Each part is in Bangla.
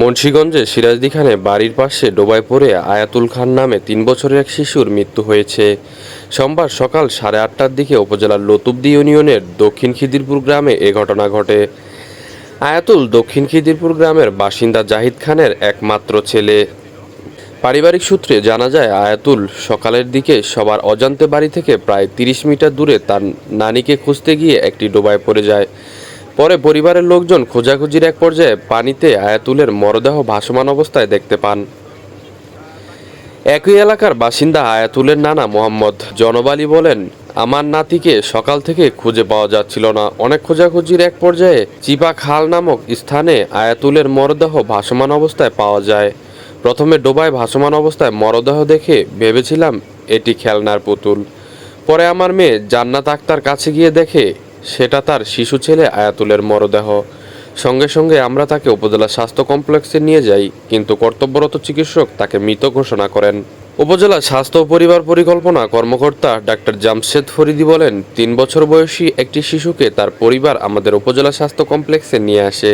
মুন্সীগঞ্জে সিরাজদি খানে বাড়ির পাশে ডোবায় পড়ে আয়াতুল খান নামে তিন বছরের এক শিশুর মৃত্যু হয়েছে। সোমবার সকাল সাড়ে আটটার দিকে উপজেলার লতুবদি ইউনিয়নের দক্ষিণ খিদিরপুর গ্রামে এ ঘটনা ঘটে। আয়াতুল দক্ষিণ খিদিরপুর গ্রামের বাসিন্দা জাহিদ খানের একমাত্র ছেলে। পারিবারিক সূত্রে জানা যায়, আয়াতুল সকালের দিকে সবার অজান্তে বাড়ি থেকে প্রায় তিরিশ মিটার দূরে তার নানিকে খুঁজতে গিয়ে একটি ডোবায় পড়ে যায়। পরে পরিবারের লোকজন খোঁজাখুঁজির এক পর্যায়ে পানিতে আয়াতুলের মরদেহ ভাসমান অবস্থায় দেখতে পান। একই এলাকার বাসিন্দা আয়াতুলের নানা মোহাম্মদ জনবালি বলেন, আমার নাতিকে সকাল থেকে খুঁজে পাওয়া যাচ্ছিল না। অনেক খোঁজাখুঁজির এক পর্যায়ে চিপা খাল নামক স্থানে আয়াতুলের মরদেহ ভাসমান অবস্থায় পাওয়া যায়। প্রথমে ডোবায় ভাসমান অবস্থায় মরদেহ দেখে ভেবেছিলাম, এটি খেলনার পুতুল। পরে আমার মেয়ে জান্নাত আক্তার কাছে গিয়ে দেখে সেটা তার শিশু ছেলে আয়াতুলের মরদেহ। সঙ্গে সঙ্গে আমরা তাকে উপজেলা স্বাস্থ্য কমপ্লেক্সে নিয়ে যাই, কিন্তু কর্তব্যরত চিকিৎসক তাকে মৃত ঘোষণা করেন। উপজেলা স্বাস্থ্য পরিবার পরিকল্পনা কর্মকর্তা ডাক্তার জামশেদ ফরিদি বলেন, তিন বছর বয়সী একটি শিশুকে তার পরিবার আমাদের উপজেলা স্বাস্থ্য কমপ্লেক্সে নিয়ে আসে।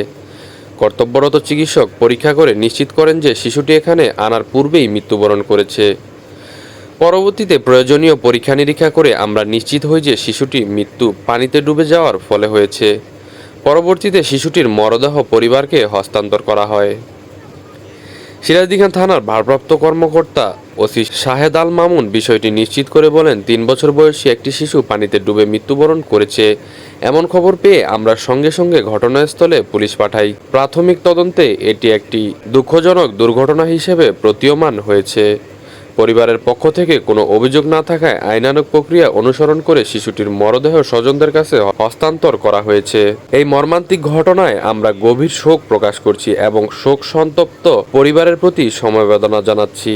কর্তব্যরত চিকিৎসক পরীক্ষা করে নিশ্চিত করেন যে শিশুটি এখানে আনার পূর্বেই মৃত্যুবরণ করেছে। পরবর্তীতে প্রয়োজনীয় পরীক্ষা নিরীক্ষা করে আমরা নিশ্চিত হই যে শিশুটি মৃত্যু পানিতে ডুবে যাওয়ার ফলে হয়েছে। পরবর্তীতে শিশুটির মরদেহ পরিবারকে হস্তান্তর করা হয়। সিরাজদিঘা থানার ভারপ্রাপ্ত কর্মকর্তা ওসি শাহেদ আল মামুন বিষয়টি নিশ্চিত করে বলেন, তিন বছর বয়সী একটি শিশু পানিতে ডুবে মৃত্যুবরণ করেছে। এমন খবর পেয়ে আমরা সঙ্গে সঙ্গে ঘটনাস্থলে পুলিশ পাঠাই। প্রাথমিক তদন্তে এটি একটি দুঃখজনক দুর্ঘটনা হিসেবে প্রতীয়মান হয়েছে। পরিবারের পক্ষ থেকে কোনো অভিযোগ না থাকায় আইনানুক প্রক্রিয়া অনুসরণ করে শিশুটির মরদেহ স্বজনদের কাছে হস্তান্তর করা হয়েছে। এই মর্মান্তিক ঘটনায় আমরা গভীর শোক প্রকাশ করছি এবং শোক সন্তপ্ত পরিবারের প্রতি সমবেদনা জানাচ্ছি।